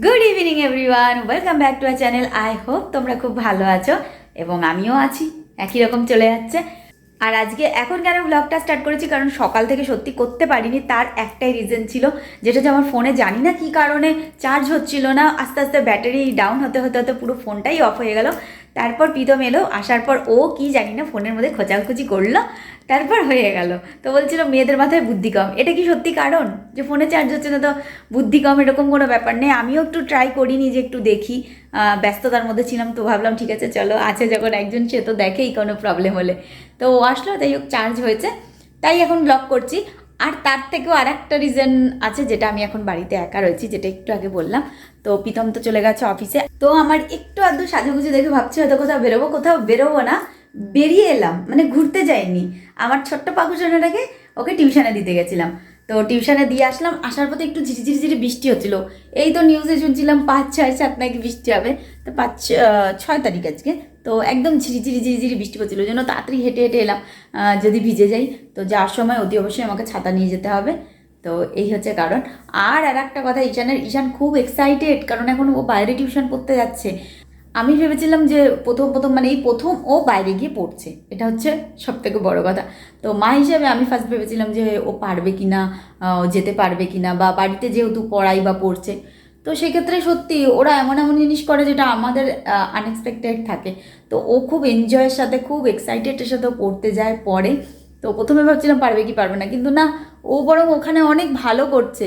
Good evening everyone welcome back to our channel I hope তোমরা খুব ভালো আছো এবং আমিও আছি। একই রকম চলে যাচ্ছে। আর আজকে এখন কেন ব্লগটা স্টার্ট করেছি? কারণ সকাল থেকে সত্যি করতে পারিনি। তার একটাই রিজন ছিল, যেটা যে আমার ফোনে জানি না কী কারণে চার্জ হচ্ছিল না। আস্তে আস্তে ব্যাটারি ডাউন হতে হতে হতে পুরো ফোনটাই অফ হয়ে গেল। তারপর প্রীতম এলো, আসার পর ও কি জানি না, ফোনের মধ্যে খোঁচাখুচি করল, তারপর হয়ে গেল। তো বলছিল, মেয়েদের মাথায় বুদ্ধি কম। এটা কি সত্যি কারণ? যে ফোনে চার্জ হচ্ছে না তো বুদ্ধি কম, এরকম কোনো ব্যাপার নেই। আমিও একটু ট্রাই করিনি যে একটু দেখি। ব্যস্ততার মধ্যে ছিলাম তো ভাবলাম, ঠিক আছে, চলো, আছে যখন একজন, সে তো দেখেই কোনো প্রবলেম হলে। তো ও আসলো তাই হোক চার্জ হয়েছে। তাই এখন ব্লগ করছি। আর তার থেকেও আর একটা রিজন আছে যেটা আমি এখন বাড়িতে একা রয়েছি, যেটা একটু আগে বললাম। তো প্রীতম তো চলে গেছে অফিসে তো আমার একটু আধটু সাজুগুজু দেখে ভাবছি, হয়তো কোথাও বেরোবো কোথাও বেরোবো না। বেরিয়ে এলাম মানে ঘুরতে যাইনি। আমার ছোট্ট পাকুসোনাটাকে ওকে টিউশনে দিতে গেছিলাম। তো টিউশনে দিয়ে আসলাম, আসার পথে একটু ঝিরি ঝিরি ঝিরি বৃষ্টি হচ্ছিল। এই তো নিউজে শুনছিলাম পাঁচ, ছয়, সাত নাকি বৃষ্টি হবে। তো পাঁচ ছয় তারিখ আজকে। তো একদম ঝিরি ঝিরি ঝিরি ঝিরি বৃষ্টি পড়ছিল ওই জন্য তাড়াতাড়ি হেঁটে হেঁটে এলাম যদি ভিজে যাই। তো যাওয়ার সময় অতি অবশ্যই আমাকে ছাতা নিয়ে যেতে হবে। তো এই হচ্ছে কারণ। আর আর একটা কথা, ঈশানের, ঈশান খুব এক্সাইটেড কারণ এখন ও বাইরে টিউশন পড়তে যাচ্ছে। আমি ভেবেছিলাম যে প্রথম প্রথম মানে এই প্রথম ও বাইরে গিয়ে পড়ছে। এটা হচ্ছে সব থেকে বড় কথা। তো মা হিসাবে আমি ফার্স্ট ভেবেছিলাম যে ও পারবে কি না যেতে পারবে কি না বা বাড়িতে যেহেতু পড়াই বা পড়ছে। তো সেক্ষেত্রে সত্যি ওরা এমন এমন জিনিস করে যেটা আমাদের আনএক্সপেক্টেড থাকে। তো ও খুব এনজয়ের সাথে, খুব এক্সাইটেডের সাথে পড়তে যায়, পড়ে। তো প্রথমে ভাবছিলাম পারবে কি পারবে না, কিন্তু না, ও বরং ওখানে অনেক ভালো করছে।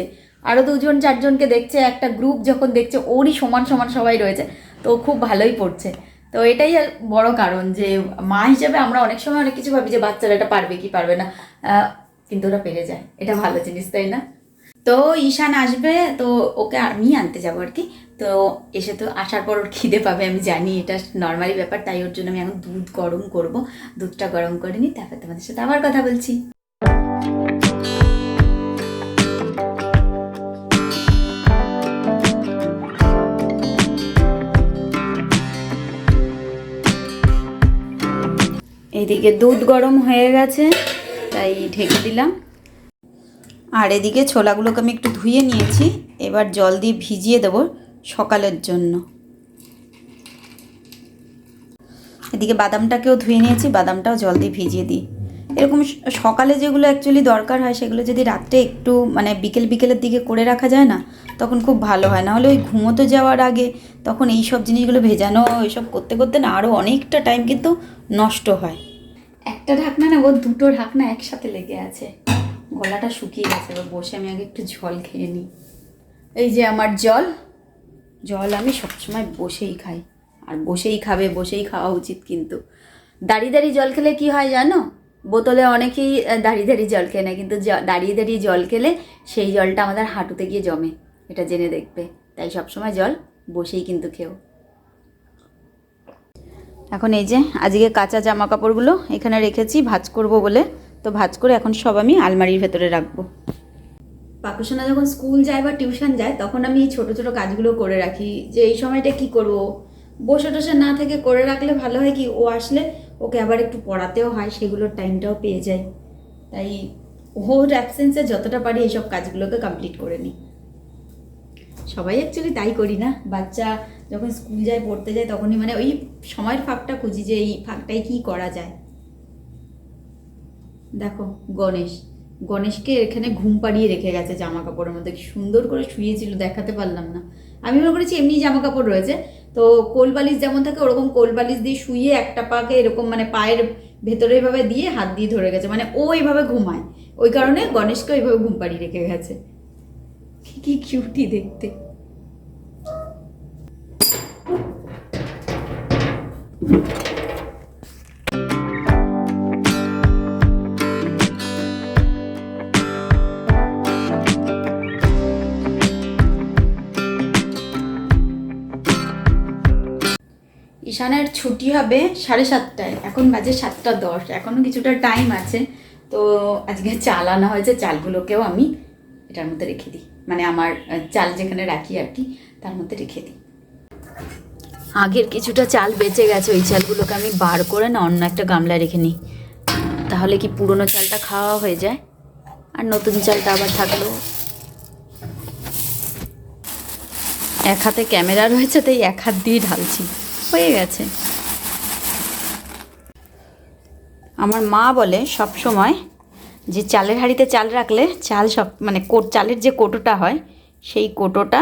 আরও দুজন, চারজনকে দেখছে, একটা গ্রুপ যখন দেখছে, ওরই সমান সমান সবাই রয়েছে। তো খুব ভালোই পড়ছে। তো এটাই বড় কারণ যে মা হিসাবে আমরা অনেক সময় অনেক কিছু ভাবি যে বাচ্চারা এটা পারবে কি পারবে না। কিন্তু ওরা পেরে যায়। এটা ভালো জিনিস, তাই না? তো ঈশান আসবে, তো ওকে আমি আনতে যাব আর কি। তো এসে তো আসার পর ওর খিদে পাবে, আমি জানি এটা নর্মালি ব্যাপার, তাই ওর জন্য আমি এখন দুধ গরম করব। দুধটা গরম করে নিই, তারপর তোমাদের সাথে আবার কথা বলছি। এইদিকে দুধ গরম হয়ে গেছে, তাই ঢেকে দিলাম। আর এদিকে ছোলাগুলোকে আমি একটু ধুয়ে নিয়েছি, এবার জল দিয়ে ভিজিয়ে দেবো সকালের জন্য। এদিকে বাদামটাকেও ধুয়ে নিয়েছি, বাদামটাও জল দিয়ে ভিজিয়ে দিই। এরকম সকালে যেগুলো অ্যাকচুয়ালি দরকার হয়, সেগুলো যদি রাত্রে একটু মানে বিকেল বিকেলের দিকে করে রাখা যায় না, তখন খুব ভালো হয়। নাহলে ওই ঘুমোতে যাওয়ার আগে তখন এই সব জিনিসগুলো ভেজানো, এইসব করতে করতে না আরও অনেকটা টাইম কিন্তু নষ্ট হয়। একটা ঢাকনা না ও দুটো ঢাকনা একসাথে লেগে আছে। গলাটা শুকিয়ে গেছে এবার বসে আমি আগে একটু জল খেয়ে নিই। এই যে আমার জল জল আমি সবসময় বসেই খাই। আর বসেই খাবে, বসেই খাওয়া উচিত কিন্তু। দাঁড়িয়ে দাঁড়িয়ে জল খেলে কি হয় জানো? বোতলে অনেকেই দাঁড়িয়ে দাঁড়িয়ে জল খেয়ে নেয়, কিন্তু দাঁড়িয়ে দাঁড়িয়ে জল খেলে সেই জলটা আমাদের হাঁটুতে গিয়ে জমে, এটা জেনে দেখবে। তাই সবসময় জল বসেই কিন্তু খেও। এখন এই যে, আজকে কাঁচা জামা কাপড়গুলো এখানে রেখেছি, ভাজ করব বলে। তো ভাজ করে এখন সব আমি আলমারির ভেতরে রাখব। পাকুসোনা যখন স্কুল যায় বা টিউশন যায়, তখন আমি এই ছোটো ছোটো কাজগুলো করে রাখি। যে এই সময়টা কি করব? বসে টসে না থেকে করে রাখলে ভালো হয় কি? ও আসলে ওকে আবার একটু পড়াতেও হয়, সেগুলোর টাইমটাও পেয়ে যায়। তাই ওর অ্যাবসেন্সে যতটা পারি এইসব কাজগুলোকে কমপ্লিট করে নিই। সবাই অ্যাকচুয়ালি তাই করি না। বাচ্চা যখন স্কুল যায়, পড়তে যায়, তখনই মানে ওই সময়ের ফাঁকটা খুঁজি যে এই ফাঁকটায় কী করা যায়। দেখো, গণেশ। গণেশকে এখানে ঘুম পাড়িয়ে রেখে গেছে জামা কাপড়ের মধ্যে সুন্দর করে শুয়েছিল, দেখাতে পারলাম না। আমি মনে করেছি এমনি জামা কাপড় রয়েছে। তো কোল বালিশ যেমন থাকে, ওরকম কোল বালিশ দিয়ে শুয়ে একটা পাকে এরকম মানে পায়ের ভেতরে এভাবে দিয়ে হাত দিয়ে ধরে গেছে। মানে ও এইভাবে ঘুমায়। ওই কারণে গণেশকে ওইভাবে ঘুম পাড়িয়ে রেখে গেছে। কি কিউটি দেখতে। ঈশানের ছুটি হবে সাড়ে সাতটায়, এখন বাজে সাতটা দশ এখনও কিছুটা টাইম আছে, তো আজকে চাল আনা হয়েছে, চালগুলোকেও আমি এটার মধ্যে রেখে দিই। মানে আমার চাল যেখানে রাখি আর কি, তার মধ্যে রেখে দিই। আগের কিছুটা চাল বেঁচে গেছে, ওই চালগুলোকে আমি বার করে না, অন্য একটা গামলায় রেখে নিই। তাহলে কি পুরনো চালটা খাওয়া হয়ে যায়? আর নতুন চালটা আবার থাকল? এক হাতে ক্যামেরা রয়েছে, তাই এক হাত দিয়ে ঢালছি। হয়ে গেছে। আমার মা বলে সব সময় যে চালের হাঁড়িতে চাল রাখলে চাল সব মানে চালের যে কোটোটা হয়, সেই কোটোটা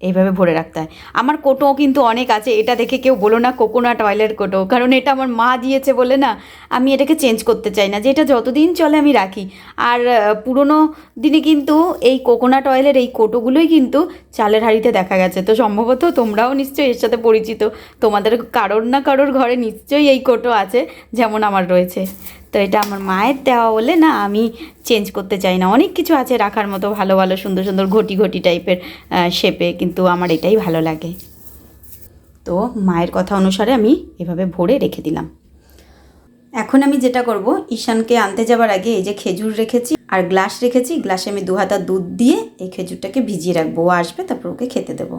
এইভাবে ভরে রাখতে হয়। আমার কোটোও কিন্তু অনেক আছে, এটা দেখে কেউ বলো না কোকোনাট অয়েলের কোটো, কারণ এটা আমার মা দিয়েছে বলে না, আমি এটাকে চেঞ্জ করতে চাই না, যে এটা যতদিন চলে আমি রাখি। আর পুরোনো দিনে কিন্তু এই কোকোনাট অয়েলের এই কোটোগুলোই কিন্তু চালের হাঁড়িতে দেখা গেছে। তো সম্ভবত তোমরাও নিশ্চয়ই এর সাথে পরিচিত, তোমাদের কারোর না কারোর ঘরে নিশ্চয়ই এই কোটো আছে, যেমন আমার রয়েছে। তো এটা আমার মায়ের দেওয়া বলে না, আমি চেঞ্জ করতে চাই না। অনেক কিছু আছে রাখার মতো, ভালো ভালো, সুন্দর সুন্দর, ঘটি ঘটি টাইপের শেপে কিন্তু আমার এটাই ভালো লাগে। তো মায়ের কথা অনুসারে আমি এভাবে ভরে রেখে দিলাম। এখন আমি যেটা করব, ঈশানকে আনতে যাবার আগে এই যে খেজুর রেখেছি আর গ্লাস রেখেছি, গ্লাসে আমি দু হাতা দুধ দিয়ে এই খেজুরটাকে ভিজিয়ে রাখব। ও আসবে, তারপর ওকে খেতে দেবো।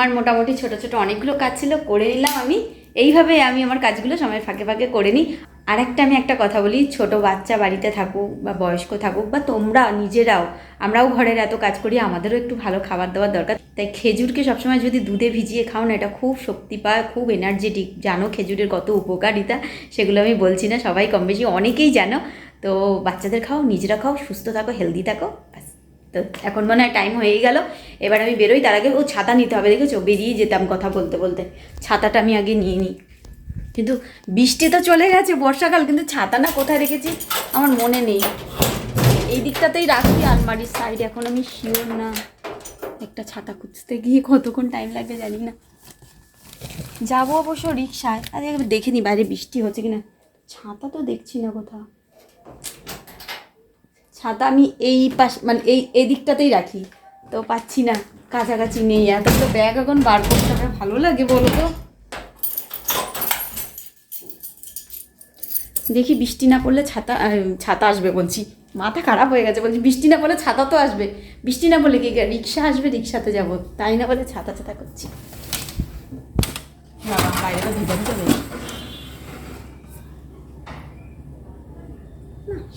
আমার মোটামুটি ছোট ছোট অনেকগুলো কাজ ছিল, করে নিলাম আমি। এইভাবে আমি আমার কাজগুলো সময় ফাঁকে ফাঁকে করে নিই। আর একটা আমি একটা কথা বলি, ছোট বাচ্চা বাড়িতে থাকুক বা বয়স্ক থাকুক বা তোমরা নিজেরাও, আমরাও ঘরের এত কাজ করি, আমাদেরও একটু ভালো খাবার দাবার দরকার। তাই খেজুরকে সবসময় যদি দুধে ভিজিয়ে খাও না, এটা খুব শক্তি পায় খুব এনার্জেটিক জানো খেজুরের কত উপকারিতা, সেগুলো আমি বলছি না, সবাই কম বেশি অনেকেই জানো। তো বাচ্চাদের খাও, নিজেরা খাও, সুস্থ থাকো হেলদি থাকো। তো এখন মনে হয় টাইম হয়েই গেল। এবার আমি বেরোই, তার আগে ও ছাতা নিতে হবে, দেখেছ? বেরিয়ে যেতাম কথা বলতে বলতে। ছাতাটা আমি আগে নিয়ে নিই। কিন্তু বৃষ্টি তো চলে গেছে বর্ষাকাল, কিন্তু ছাতা না কোথায় রেখেছি আমার মনে নেই। এই দিকটাতেই রাখি আলমারির সাইড এখন আমি শিওর না একটা ছাতা খুঁজতে গিয়ে কতক্ষণ টাইম লাগবে জানি না। যাব অবশ্য রিক্সায় আরে দেখে নি বাইরে বৃষ্টি হচ্ছে কিনা। ছাতা তো দেখছি না কোথাও। ছাতা আমি এই পাশ মানে এই এই দিকটাতেই রাখি। তো পাচ্ছি না, কাছাকাছি নেই। এতগুলো ব্যাগ এখন বার করতে আমার ভালো লাগে বলো তো দেখি বৃষ্টি না পড়লে ছাতা ছাতা আসবে বলছি। মাথা খারাপ হয়ে গেছে বলছি, বৃষ্টি না পড়লে ছাতা তো আসবে। বৃষ্টি না পড়লে কি রিক্সা আসবে, রিক্সাতে যাব। তাই না বলে ছাতা ছাতা করছি। বাইরে তো ভিজা ভিজা হয়ে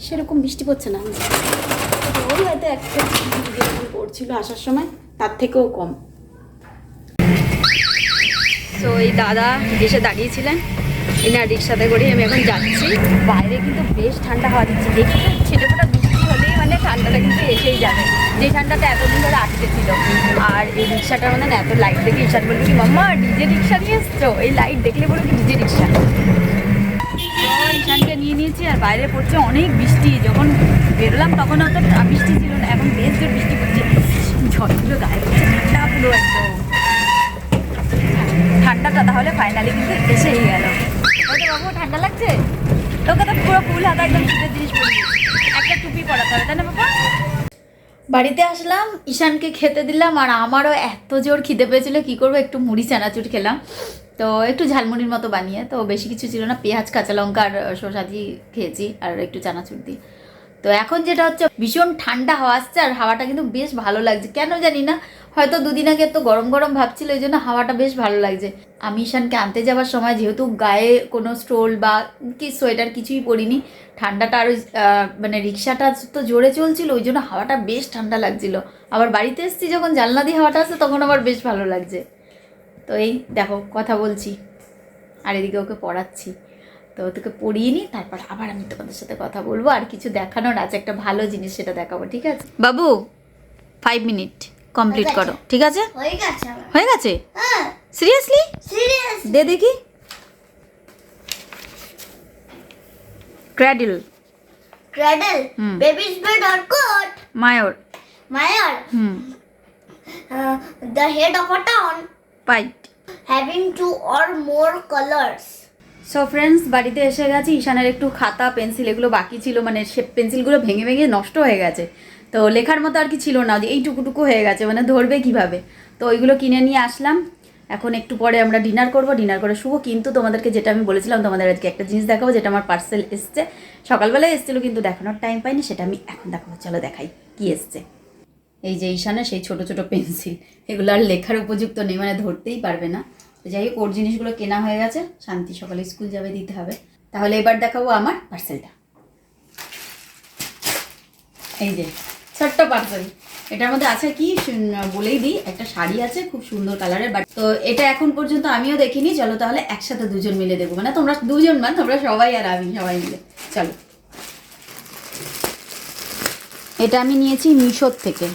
সেরকম বৃষ্টি পড়ছে না। ওই হয়তো একটা পড়ছিল আসার সময়, তার থেকেও কম। তো এই দাদা এসে দাঁড়িয়েছিলেন। এনার রিক্সাতে করে আমি এখন যাচ্ছি। বাইরে কিন্তু বেশ ঠান্ডা হওয়া দিচ্ছে। দেখি ছেলে ফোটা বৃষ্টি হলেই মানে ঠান্ডাটা কিন্তু এসেই যাবে। যে ঠান্ডাটা এতদিন ধরে আটকে ছিল। আর এই রিক্সাটার মানে এত লাইট দেখে ঈশান বলব কি মাম্মা, ডিজে রিক্সা নিয়ে এসছো? এই লাইট দেখলে বলো কি ডিজে রিক্সা। তো নিয়ে নিয়েছি আর বাইরে পড়ছে অনেক বৃষ্টি। যখন বেরোলাম তখন অত বৃষ্টি ছিল না, এখন বেশ জোর বৃষ্টি পড়ছে। ঝড়গুলো গায়ে পড়ছে, ঠান্ডা পুরো একদম। ঠান্ডাটা তাহলে ফাইনালি কিন্তু এসেই গেল। ওটা বাবু, ঠান্ডা লাগছে? তোকে তো পুরো ফুল হাতা একদম শীতের জিনিস একটা টুপি পরাতে হবে তাই না বাবা? বাড়িতে আসলাম, ঈশানকে খেতে দিলাম আর আমারও এত জোর খিদে পেয়েছিল, কী করব, একটু মুড়ি, চানাচুর খেলাম। তো একটু ঝালমুড়ির মতো বানিয়ে, তো বেশি কিছু ছিল না। পেঁয়াজ, কাঁচা লঙ্কা আর শসা দিয়ে খেয়েছি, আর একটু চানাচুর দিয়ে। তো এখন যেটা হচ্ছে, ভীষণ ঠান্ডা হাওয়া আসছে, আর হাওয়াটা কিন্তু বেশ ভালো লাগছে। কেন জানি না, হয়তো দুদিন আগে তো গরম গরম ভাবছিল এই জন্য হাওয়াটা বেশ ভালো লাগছে। আমি ঈশানকে আনতে যাওয়ার সময় যেহেতু গায়ে কোনো স্টোল বা কি সোয়েটার কিছুই পরিনি, ঠান্ডাটা আরও মানে রিক্সাটা তো জোরে চলছিল, ওই জন্য হাওয়াটা বেশ ঠান্ডা লাগছিল। আবার বাড়িতে এসেছি, যখন জানলা দিয়ে হাওয়াটা আসছে তখন আবার বেশ ভালো লাগছে। তো এই দেখো কথা বলছি। আর এদিকে ওকে পড়াচ্ছি। তো তোকে পড়িয়ে নিই তারপর আবার আমি তোমাদের সাথে কথা বলব। আর কিছু দেখানোর আছে একটা ভালো জিনিস সেটা দেখাবো ঠিক আছে? বাবু ফাইভ মিনিট কমপ্লিট করো ঠিক আছে? হয়ে গেছে হয়ে গেছে? হ্যাঁ। সিরিয়াসলি দে দেখি। Cradle cradle hmm. Babies bed or cot mayor mayor hmm. The head of a town? Pied. Having two or more colors. So friends বাড়িতে এসে গেছি ঈশানের একটু খাতা পেন্সিল এগুলো বাকি ছিল মানে সে পেন্সিলগুলো ভেঙে ভেঙে নষ্ট হয়ে গেছে। তো লেখার মতো আর কি ছিল না যে এইটুকুটুকু হয়ে গেছে মানে ধরবে কীভাবে? তো ওইগুলো কিনে নিয়ে আসলাম। এখন একটু পরে আমরা ডিনার করব ডিনার করে শুভ কিন্তু তোমাদেরকে যেটা আমি বলেছিলাম তোমাদের আজকে একটা জিনিস দেখাবো যেটা আমার পার্সেল এসছে। সকালবেলায় এসেছিল কিন্তু দেখানোর টাইম পাইনি সেটা আমি এখন দেখাবো। চলো দেখাই কি এসছে। এই যে ঈশানে সেই ছোট ছোট পেন্সিল, এগুলো আর লেখার উপযুক্ত নেই মানে ধরতেই পারবে না। তো যাই হোক, ওর জিনিসগুলো কেনা হয়ে গেছে। শান্তি সকালে স্কুল যাবে, দিতে হবে। তাহলে এবার দেখাবো আমার পার্সেলটা এই যে, ছোট্ট পার্সেল এটার মধ্যে আছে কি? বলেই দিই, একটা শাড়ি আছে, খুব সুন্দর কালারের বাট তো এটা এখন পর্যন্ত আমিও দেখিনি। চলো তাহলে একসাথে দুজন মিলে দেখব। মানে তোমরা দুজন মানে তোমরা সবাই আর আমি সবাই মিলে। চলো। এটা আমি নিয়েছি মিশোর থেকে।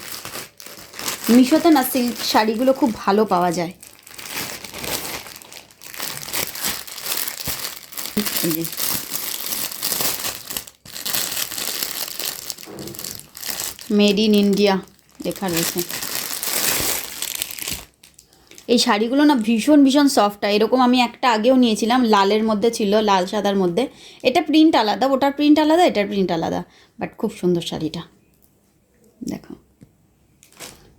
মিশোতে না সিল্ক শাড়িগুলো খুব ভালো পাওয়া যায়। মেড ইন ইন্ডিয়া লেখা রয়েছে। এই শাড়িগুলো না ভীষণ ভীষণ সফট হয়। এরকম আমি একটা আগেও নিয়েছিলাম, লালের মধ্যে ছিল, লাল সাদার মধ্যে। এটা প্রিন্ট আলাদা, ওটার প্রিন্ট আলাদা, এটার প্রিন্ট আলাদা। বাট খুব সুন্দর শাড়িটা। দেখো।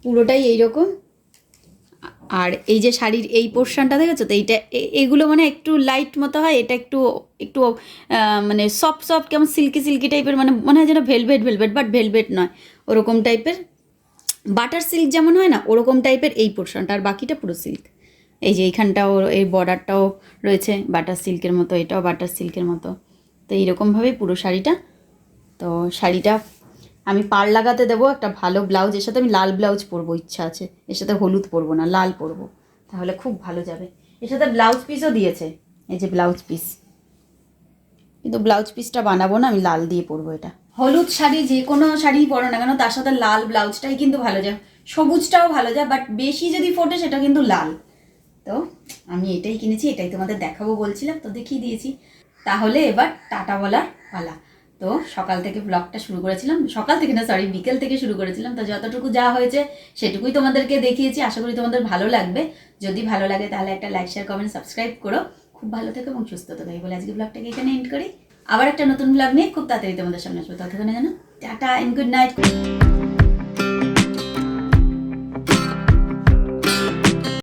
পুরোটাই এইরকম? আর এই যে শাড়ির এই পোর্শনটা দেখেছ তো? এইটা এগুলো মানে একটু লাইট মতো হয়, এটা একটু একটু মানে সফট সফট কেমন সিল্কি সিল্কি টাইপের মানে মনে হয় যেন ভেলভেট ভেলভেট বাট ভেলভেট নয়। ওরকম টাইপের বাটার সিল্ক যেমন হয় না, ওরকম টাইপের এই পোর্শনটা আর বাকিটা পুরো সিল্ক এই যে এইখানটাও, এই বর্ডারটাও রয়েছে বাটার সিল্কের মতো, এটাও বাটার সিল্কের মতো। তো এইরকমভাবেই পুরো শাড়িটা। তো শাড়িটা আমি পার লাগাতে দেবো একটা ভালো ব্লাউজ, এর সাথে আমি লাল ব্লাউজ পরবো, ইচ্ছা আছে। এর সাথে হলুদ পরবো না, লাল পরবো। তাহলে খুব ভালো যাবে। এর সাথে ব্লাউজ পিসও দিয়েছে। এই যে ব্লাউজ পিস কিন্তু ব্লাউজ পিসটা বানাবো না, আমি লাল দিয়ে পরবো এটা। হলুদ শাড়ি, যে কোনো শাড়ি পরো না কেন, তার সাথে লাল ব্লাউজটাই কিন্তু ভালো যায় সবুজটাও ভালো যায় বাট বেশি যদি ফোটে, সেটা কিন্তু লাল। তো আমি এটাই কিনেছি, এটাই তোমাদের দেখাবো বলছিলাম, তো দেখিয়ে দিয়েছি। তাহলে এবার টাটা বলার পালা। তো সকাল থেকে ব্লগটা শুরু করেছিলাম। সকাল থেকে না সরি বিকেল থেকে শুরু করেছিলাম। তো যতটুকু যা হয়েছে, সেটুকুই তোমাদেরকে দেখিয়েছি। আশা করি তোমাদের ভালো লাগবে। যদি ভালো লাগে, তাহলে একটা লাইক শেয়ার কমেন্ট সাবস্ক্রাইব করো। খুব ভালো থেকো এবং সুস্থ থেকো। এই বলে আজকে ব্লগটাকে এখানে এন্ড করি। আবার একটা নতুন ব্লগ নিয়ে খুব তাড়াতাড়ি তোমাদের সামনে আসব। ততক্ষণে জানো, টাটা এন্ড গুড নাইট